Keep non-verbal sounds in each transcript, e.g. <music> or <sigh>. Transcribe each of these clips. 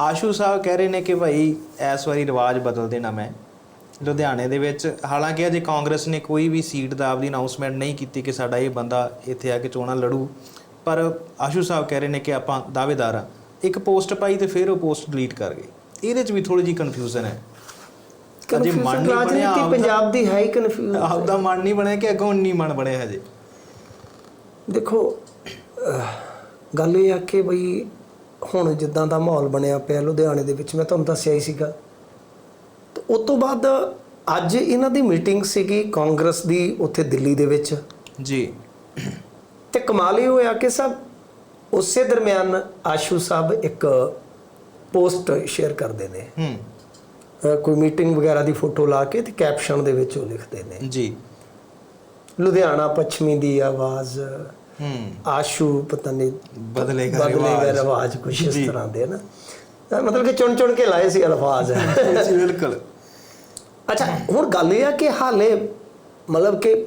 ਆਸ਼ੂ ਸਾਹਿਬ ਕਹਿ ਰਹੇ ਨੇ ਕਿ ਭਾਈ ਇਸ ਵਾਰੀ ਰਿਵਾਜ ਬਦਲ ਦੇਣਾ ਮੈਂ। ਲੁਧਿਆਣੇ ਦੇ ਵਿੱਚ ਹਾਲਾਂਕਿ ਅਜੇ ਕਾਂਗਰਸ ਨੇ ਕੋਈ ਵੀ ਸੀਟ ਦਾ ਆਪਦੀ ਅਨਾਉਂਸਮੈਂਟ ਨਹੀਂ ਕੀਤੀ ਕਿ ਸਾਡਾ ਇਹ ਬੰਦਾ ਇੱਥੇ ਆ ਕੇ ਚੋਣਾਂ ਲੜੂ। ਪਰ ਆਸ਼ੂ ਸਾਹਿਬ ਕਹਿ ਰਹੇ ਨੇ ਕਿ ਆਪਾਂ ਦਾਅਵੇਦਾਰ ਆ। ਇੱਕ ਪੋਸਟ ਪਾਈ ਤੇ ਫਿਰ ਉਹ ਪੋਸਟ ਡਿਲੀਟ ਕਰ ਗਏ। ਇਹਦੇ 'ਚ ਵੀ ਥੋੜੀ ਜੀ ਕਨਫਿਊਜ਼ਨ ਹੈ। ਅਜੇ ਮਨ ਨਹੀਂ ਬਣਿਆ ਪੰਜਾਬ ਦੀ ਹੈ ਹੀ ਕਨਫਿਊਜ਼ ਆਪਦਾ ਮਨ ਨਹੀਂ ਬਣਿਆ ਕਿ ਅੱਗੋਂ ਨਹੀਂ ਮਨ ਬਣਿਆ ਹਜੇ। ਦੇਖੋ ਗੱਲ ਇਹ ਆ ਕਿ ਬਈ ਹੁਣ ਜਿੱਦਾਂ ਦਾ ਮਾਹੌਲ ਬਣਿਆ ਪਿਆ ਲੁਧਿਆਣੇ ਦੇ ਵਿੱਚ ਮੈਂ ਤੁਹਾਨੂੰ ਦੱਸਿਆ ਹੀ ਸੀਗਾ। ਤੇ ਉਸ ਤੋਂ ਬਾਅਦ ਅੱਜ ਇਹਨਾਂ ਦੀ ਮੀਟਿੰਗ ਸੀਗੀ ਕਾਂਗਰਸ ਦੀ ਉੱਥੇ ਦਿੱਲੀ ਦੇ ਵਿੱਚ। ਜੀ। ਤੇ ਕਮਾਲ ਇਹ ਹੋਇਆ ਕਿ ਸਭ ਉਸੇ ਦਰਮਿਆਨ ਆਸ਼ੂ ਸਾਹਿਬ ਇੱਕ ਪੋਸਟ ਸ਼ੇਅਰ ਕਰਦੇ ਨੇ। ਹੂੰ। ਕੋਈ ਮੀਟਿੰਗ ਵਗੈਰਾ ਦੀ ਫੋਟੋ ਲਾ ਕੇ ਤੇ ਕੈਪਸ਼ਨ ਦੇ ਵਿੱਚ ਉਹ ਲਿਖਦੇ ਨੇ। ਜੀ। ਲੁਧਿਆਣਾ ਪੱਛਮੀ ਦੀ ਆਵਾਜ਼ ਆਸ਼ੂ ਪਤਾ ਨਹੀਂ ਬਦਲੇਗਾ ਬਦਲੇਗਾ ਰਿਵਾਜ। ਕੁਛ ਇਸ। ਤਰ੍ਹਾਂ ਦੇ ਨਾ। ਮਤਲਬ ਕਿ ਚੁਣ ਚੁਣ ਕੇ ਲਾਏ ਸੀ ਅਲਫਾਜ਼। <laughs> ਬਿਲਕੁਲ। ਅੱਛਾ ਹੁਣ ਗੱਲ ਇਹ ਆ ਕਿ ਹਾਲੇ ਮਤਲਬ ਕਿ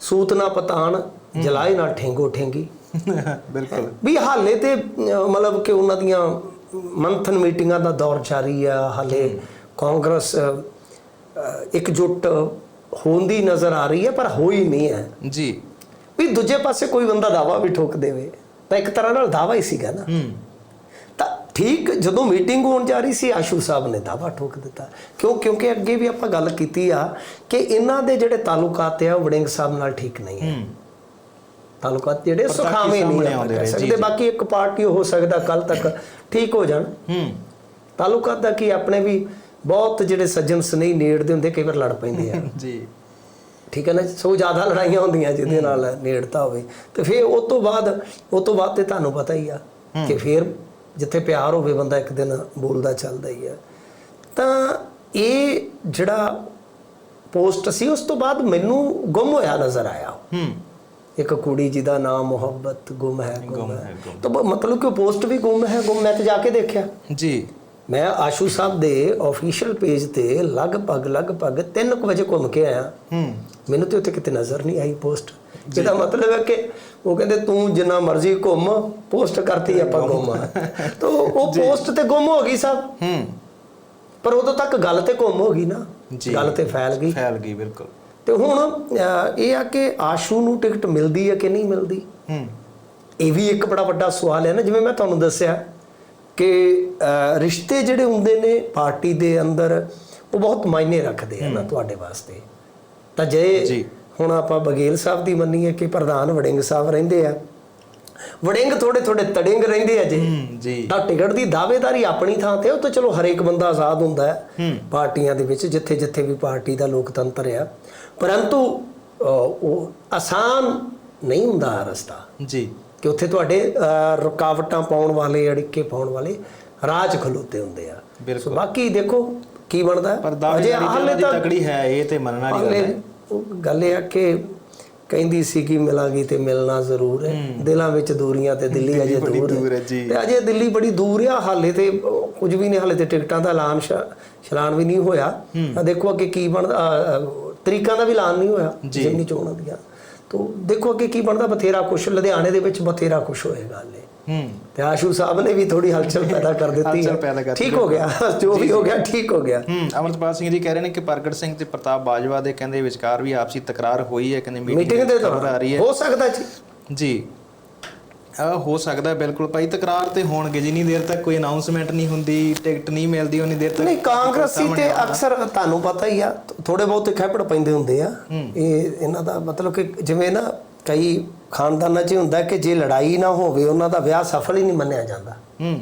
ਸੂਤ ਨਾ ਪਤਾਣ ਜਲਾਏ ਨਾ ਠੇਂਗੋ ਠੇਂਗੀ। <laughs> ਬਿਲਕੁਲ। ਵੀ ਹਾਲੇ ਤੇ ਮਤਲਬ ਕਿ ਉਹਨਾਂ ਦੀਆਂ ਮੰਥਨ ਮੀਟਿੰਗਾਂ ਦਾ ਦੌਰ ਜਾਰੀ ਆ ਹਾਲੇ ਕਾਂਗਰਸ ਇਕਜੁੱਟ ਹੋਣ ਦੀ ਨਜ਼ਰ ਆ ਰਹੀ ਹੈ ਪਰ ਹੋਈ ਨਹੀਂ ਹੈ। ਜੀ। ਵੀ ਦੂਜੇ ਪਾਸੇ ਕੋਈ ਬੰਦਾ ਦਾਵਾ ਵੀ ਠੋਕ ਦੇਵੇ ਤਾਂ ਇੱਕ ਤਰ੍ਹਾਂ ਨਾਲ ਦਾਵਾ ਹੀ ਸੀਗਾ ਨਾ। ਤਾਂ ਠੀਕ ਜਦੋਂ ਮੀਟਿੰਗ ਹੋਣ ਜਾ ਰਹੀ ਸੀ ਆਸ਼ੂ ਸਾਹਿਬ ਨੇ ਦਾਵਾ ਠੋਕ ਦਿੱਤਾ। ਕਿਉਂ? ਕਿਉਂਕਿ ਅੱਗੇ ਵੀ ਆਪਾਂ ਗੱਲ ਕੀਤੀ ਆ ਕਿ ਇਹਨਾਂ ਦੇ ਜਿਹੜੇ ਤਾਲੁਕਾਤ ਆ ਉਹ ਵੜਿੰਗ ਸਾਹਿਬ ਨਾਲ ਠੀਕ ਨਹੀਂ ਹੈ। ਤਾਲੁਕਾਤ ਜਿਹੜੇ ਸੁਖਾਵੇਂ ਨਹੀਂ ਆਉਂਦੇ ਸਕਦੇ। ਬਾਕੀ ਇੱਕ ਪਾਰਟੀ ਹੋ ਸਕਦਾ ਕੱਲ ਤੱਕ ਠੀਕ ਹੋ ਜਾਣ। ਹੂੰ। ਤਾਲੁਕਾਤ ਦਾ ਕੀ ਆਪਣੇ ਵੀ ਬਹੁਤ ਜਿਹੜੇ ਸੱਜਣ ਸਨੇਹੀ ਨੇੜਦੇ ਹੁੰਦੇ ਕਈ ਵਾਰ ਲੜ ਪੈਂਦੇ ਆ। <laughs> ਜੀ। ਠੀਕ ਹੈ ਨਾ? ਸੋ ਜ਼ਿਆਦਾ ਲੜਾਈਆਂ ਹੁੰਦੀਆਂ ਜਿਹਦੇ ਨਾਲ ਨੇੜਤਾ ਹੋਵੇ। ਤੇ ਫਿਰ ਉਸ ਤੋਂ ਬਾਅਦ ਉਸ ਤੋਂ ਬਾਅਦ ਤੇ ਤੁਹਾਨੂੰ ਪਤਾ ਹੀ ਆ ਕਿ ਫਿਰ ਜਿੱਥੇ ਪਿਆਰ ਹੋਵੇ ਬੰਦਾ ਇੱਕ ਦਿਨ ਬੋਲਦਾ ਚੱਲਦਾ ਹੀ ਆ। ਤਾਂ ਇਹ ਜਿਹੜਾ ਪੋਸਟ ਸੀ ਉਸ ਤੋਂ ਬਾਅਦ ਮੈਨੂੰ ਗੁੰਮ ਹੋਇਆ ਨਜ਼ਰ ਆਇਆ। ਹੂੰ। ਇੱਕ ਕੁੜੀ ਜਿਹਦਾ ਨਾਮ ਮੁਹੱਬਤ ਗੁੰਮ ਹੈ ਗੁੰਮ ਹੈ। ਤਾਂ ਮਤਲਬ ਕਿ ਪੋਸਟ ਵੀ ਗੁੰਮ ਹੈ ਗੁੰਮ ਮੈਂ ਤੇ ਜਾ ਕੇ ਦੇਖਿਆ। ਜੀ। ਮੈਂ ਆਸ਼ੂ ਸਾਹਿਬ ਦੇ ਅਫੀਸ਼ੀਅਲ ਪੇਜ ਤੇ ਲਗਭਗ ਲਗਭਗ 3 ਵਜੇ ਘੁੰਮ ਕੇ ਆਇਆ। ਹੂੰ। ਮੈਨੂੰ ਤੇ ਉੱਥੇ ਕਿਤੇ ਨਜ਼ਰ ਨਹੀਂ ਆਈ ਪੋਸਟ ਜਿਹਦਾ ਮਤਲਬ ਹੈ ਕਿ ਉਹ ਕਹਿੰਦੇ ਤੂੰ ਜਿੰਨਾ ਮਰਜ਼ੀ ਘੁੰਮ ਪੋਸਟ ਕਰਤੀ ਆਪਾਂ ਗੁੰਮ <laughs> ਤਾਂ ਉਹ ਪੋਸਟ ਤੇ ਗੁੰਮ ਹੋ ਗਈ ਸਭ। ਹੂੰ। ਪਰ ਉਦੋਂ ਤੱਕ ਗੱਲ ਤੇ ਗੁੰਮ ਹੋ ਗਈ ਨਾ। ਗੱਲ ਤੇ ਫੈਲ ਗਈ। ਫੈਲ ਗਈ ਬਿਲਕੁਲ। ਤੇ ਹੁਣ ਇਹ ਆ ਕਿ ਆਸ਼ੂ ਨੂੰ ਟਿਕਟ ਮਿਲਦੀ ਹੈ ਕਿ ਨਹੀਂ ਮਿਲਦੀ? ਹੂੰ। ਇਹ ਵੀ ਇੱਕ ਬੜਾ ਵੱਡਾ ਸਵਾਲ ਹੈ ਨਾ। ਜਿਵੇਂ ਮੈਂ ਤੁਹਾਨੂੰ ਦੱਸਿਆ ਕਿ ਰਿਸ਼ਤੇ ਜਿਹੜੇ ਹੁੰਦੇ ਨੇ ਪਾਰਟੀ ਦੇ ਅੰਦਰ ਉਹ ਬਹੁਤ ਮਾਇਨੇ ਰੱਖਦੇ ਆ ਨਾ ਤੁਹਾਡੇ ਵਾਸਤੇ। ਤਾਂ ਜੇ। ਹੁਣ ਆਪਾਂ ਬਗੇਲ ਸਾਹਿਬ ਦੀ ਮੰਨੀਏ ਕਿ ਪ੍ਰਧਾਨ ਵੜਿੰਗ ਸਾਹਿਬ ਰਹਿੰਦੇ ਆ ਵੜਿੰਗ ਥੋੜੇ ਥੋੜੇ ਤੜਿੰਗ ਰਹਿੰਦੇ ਆ ਜੇ ਜੀ। ਤਾਂ ਟਿਕਟ ਦੀ ਦਾਅਵੇਦਾਰੀ ਆਪਣੀ ਥਾਂ ਤੇ ਉਹ ਤਾਂ ਚਲੋ ਹਰੇਕ ਬੰਦਾ ਆਜ਼ਾਦ ਹੁੰਦਾ ਹੈ ਪਾਰਟੀਆਂ ਦੇ ਵਿੱਚ ਜਿੱਥੇ ਜਿੱਥੇ ਵੀ ਪਾਰਟੀ ਦਾ ਲੋਕਤੰਤਰ ਆ। ਪਰੰਤੂ ਉਹ ਆਸਾਨ ਨਹੀਂ ਹੁੰਦਾ ਰਸਤਾ। ਜੀ। ਕਿ ਉੱਥੇ ਤੁਹਾਡੇ ਰੁਕਾਵਟਾਂ ਪਾਉਣ ਵਾਲੇ ਅੜਿੱਕੇ ਪਾਉਣ ਵਾਲੇ ਰਾਜ ਖਲੋਤੇ ਹੁੰਦੇ ਆ। ਸੋ ਬਾਕੀ ਦੇਖੋ ਕੀ ਬਣਦਾ। ਦਾਅਵੇਦਾਰੀ ਹਾਲੇ ਤੇ ਤਕੜੀ ਹੈ ਇਹ ਤੇ ਮੰਨਣ ਵਾਲੀ ਗੱਲ ਹੈ। ਗੱਲ ਇਹ ਆ ਕਿ ਕਹਿੰਦੀ ਸੀ ਕਿ ਮਿਲਾਂਗੀ ਤੇ ਮਿਲਣਾ ਜ਼ਰੂਰ ਹੈ। ਦਿਲਾਂ ਵਿੱਚ ਦੂਰੀਆਂ ਤੇ ਦਿੱਲੀ ਅਜੇ ਦੂਰ ਹੈ। ਤੇ ਅਜੇ ਦਿੱਲੀ ਬੜੀ ਦੂਰ ਆ ਹਾਲੇ ਤੇ ਕੁਝ ਵੀ ਨਹੀਂ ਹਾਲੇ ਤੇ ਟਿਕਟਾਂ ਦਾ ਐਲਾਨ ਸ਼ਲਾਨ ਵੀ ਨਹੀਂ ਹੋਇਆ। ਦੇਖੋ ਅੱਗੇ ਕੀ ਅਹ, ਤਰੀਕਾਂ ਦਾ ਵੀ ਐਲਾਨ ਨਹੀਂ ਹੋਇਆ। ਜਿੰਨੀ ਚੋਣਾਂ ਦੀਆਂ। ਤੋਂ ਦੇਖੋ ਅੱਗੇ ਕੀ ਬਣਦਾ ਬਥੇਰਾ ਕੁਛ ਲੁਧਿਆਣੇ ਦੇ ਵਿੱਚ ਬਥੇਰਾ ਕੁਛ ਹੋਏਗਾ ਹਾਲੇ ਹੂੰ। ਤੇ ਆਸ਼ੂ ਸਾਹਿਬ ਨੇ ਵੀ ਥੋੜੀ ਹਲਚਲ ਪੈਦਾ ਕਰ ਦਿੱਤੀ ਹਲਚਲ ਪੈਦਾ ਠੀਕ ਹੋ ਗਿਆ ਜੋ ਵੀ ਹੋ ਗਿਆ ਠੀਕ ਹੋ ਗਿਆ। ਹੂੰ ਅਮਰਤਪਾਲ ਸਿੰਘ ਜੀ ਕਹਿ ਰਹੇ ਨੇ ਕਿ ਪ੍ਰਗਟ ਸਿੰਘ ਤੇ ਪ੍ਰਤਾਪ ਬਾਜਵਾ ਦੇ ਕਹਿੰਦੇ ਵਿਚਕਾਰ ਵੀ ਆਪਸੀ ਤਕਰਾਰ ਹੋਈ ਹੈ ਕਹਿੰਦੇ ਮੀਟਿੰਗ ਦੇ ਖਬਰ ਆ ਰਹੀ ਦੌਰਾਨ ਹੈ। ਹੋ ਸਕਦਾ ਜੀ। ਜੀ। ਆ ਹੋ ਸਕਦਾ ਬਿਲਕੁਲ। ਭਾਈ ਤਕਰਾਰ ਤੇ ਹੋਣਗੇ ਜਿੰਨੀ ਦੇਰ ਤੱਕ ਕੋਈ ਅਨਾਉਂਸਮੈਂਟ ਨਹੀਂ ਹੁੰਦੀ ਟਿਕਟ ਨਹੀਂ ਮਿਲਦੀ ਉਨੀ ਦੇਰ ਤੱਕ ਨਹੀਂ ਕਾਂਗਰਸੀ ਤੇ। ਅਕਸਰ ਤੁਹਾਨੂੰ ਪਤਾ ਹੀ ਆ ਥੋੜੇ ਬਹੁਤੇ ਖੈਪੜ ਪੈਂਦੇ ਹੁੰਦੇ ਆ। ਇਹ ਇਹਨਾਂ ਦਾ ਮਤਲਬ ਕਿ ਜਿਵੇਂ ਨਾ ਕਈ ਖਾਨਦਾਨਾਂ 'ਚ ਹੁੰਦਾ ਕਿ ਜੇ ਲੜਾਈ ਨਾ ਹੋਵੇ ਉਹਨਾਂ ਦਾ ਵਿਆਹ ਸਫਲ ਹੀ ਨਹੀਂ ਮੰਨਿਆ ਜਾਂਦਾ। ਹੂੰ।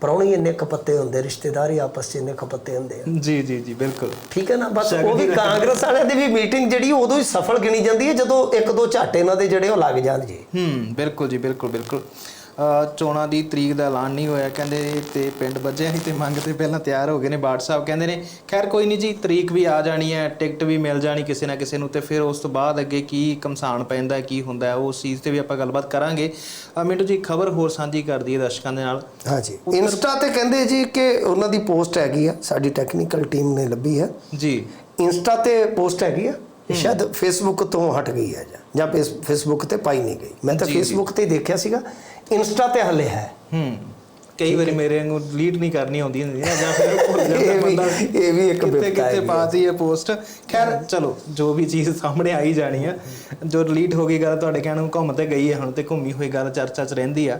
ਪਰੌਣੀ ਇੰਨੇ ਖਪੱਤੇ ਹੁੰਦੇ ਰਿਸ਼ਤੇਦਾਰੀ ਆਪਸ 'ਚ ਇੰਨੇ ਖਪੱਤੇ ਹੁੰਦੇ ਆ। ਜੀ ਜੀ ਜੀ ਬਿਲਕੁਲ। ਠੀਕ ਹੈ ਨਾ? ਬਸ ਉਹ ਵੀ ਕਾਂਗਰਸ ਵਾਲਿਆਂ ਦੀ ਵੀ ਮੀਟਿੰਗ ਜਿਹੜੀ ਉਦੋਂ ਹੀ ਸਫਲ ਗਿਣੀ ਜਾਂਦੀ ਹੈ ਜਦੋਂ ਇੱਕ ਦੋ ਝਾਟੇ ਇਹਨਾਂ ਦੇ ਜਿਹੜੇ ਉਹ ਲੱਗ ਜਾਣ ਜੀ। ਹੂੰ ਬਿਲਕੁਲ ਜੀ ਬਿਲਕੁਲ ਬਿਲਕੁਲ। ਚੋਣਾਂ ਦੀ ਤਰੀਕ ਦਾ ਐਲਾਨ ਨਹੀਂ ਹੋਇਆ। ਕਹਿੰਦੇ ਤੇ ਪਿੰਡ ਵੱਜਿਆ ਸੀ ਤੇ ਮੰਗ ਤੇ ਪਹਿਲਾਂ ਤਿਆਰ ਹੋ ਗਏ ਨੇ ਬਾਟ ਸਾਹਿਬ। ਕਹਿੰਦੇ ਨੇ ਖੈਰ ਕੋਈ ਨਹੀਂ ਜੀ ਤਰੀਕ ਵੀ ਆ ਜਾਣੀ ਹੈ ਟਿਕਟ ਵੀ ਮਿਲ ਜਾਣੀ ਕਿਸੇ ਨਾ ਕਿਸੇ ਨੂੰ ਤੇ ਫਿਰ ਉਸ ਤੋਂ ਬਾਅਦ ਅੱਗੇ ਕੀ ਕਮਸਾਨ ਪੈਂਦਾ ਹੈ, ਕੀ ਹੁੰਦਾ ਹੈ, ਉਸ ਚੀਜ਼ ਤੇ ਵੀ ਆਪਾਂ ਗੱਲਬਾਤ ਕਰਾਂਗੇ। ਮਿੰਟੂ ਜੀ ਖਬਰ ਹੋਰ ਸਾਂਝੀ ਕਰ ਦਈਏ ਦਰਸ਼ਕਾਂ ਦੇ ਨਾਲ। ਹਾਂਜੀ। ਇੰਸਟਾ ਤੇ ਕਹਿੰਦੇ ਜੀ ਕਿ ਉਹਨਾਂ ਦੀ ਪੋਸਟ ਹੈਗੀ ਆ ਸਾਡੀ ਟੈਕਨੀਕਲ ਟੀਮ ਨੇ ਲੱਭੀ ਹੈ ਜੀ। ਇੰਸਟਾ ਤੇ ਪੋਸਟ ਹੈਗੀ ਆ ਸ਼ਾਇਦ ਫੇਸਬੁੱਕ ਤੋਂ ਹਟ ਗਈ ਹੈ ਜਾਂ ਜਾਂ ਫੇਸ- ਫੇਸਬੁੱਕ ਤੇ ਪਾਈ ਨਹੀਂ ਗਈ। ਮੈਂ ਤਾਂ ਫੇਸਬੁੱਕ ਤੇ ਹੀ ਦੇਖਿਆ ਸੀਗਾ। ਇੰਸਟਾ ਤੇ ਹਲੇ ਹੈ। ਹੂੰ। ਕਈ ਵਾਰੀ ਮੇਰੇ ਵਾਂਗੂ ਡਿਲੀਟ ਨਹੀਂ ਕਰਨੀ ਆਉਂਦੀ ਹੁੰਦੀ ਨਾ ਜਾਂ ਫਿਰ ਭੁੱਲ ਜਾਂਦਾ ਬੰਦਾ ਇਹ ਵੀ ਇੱਕ ਕਿਤੇ ਬਿਪਤਾ ਕਿਤੇ ਹੈ ਪਾਤੀ ਹੈ। ਪੋਸਟ। ਖੈਰ ਚਲੋ ਜੋ ਵੀ ਚੀਜ਼ ਸਾਹਮਣੇ ਆਈ ਜਾਣੀ ਆ ਜੋ ਡਿਲੀਟ ਹੋ ਗਈ ਗੱਲ ਤੁਹਾਡੇ ਕਹਿਣ ਨੂੰ ਘੁੰਮ ਤੇ ਗਈ ਹੈ ਹੁਣ ਤੇ ਘੁੰਮੀ ਹੋਈ ਗੱਲ ਚਰਚਾ 'ਚ ਰਹਿੰਦੀ ਆ।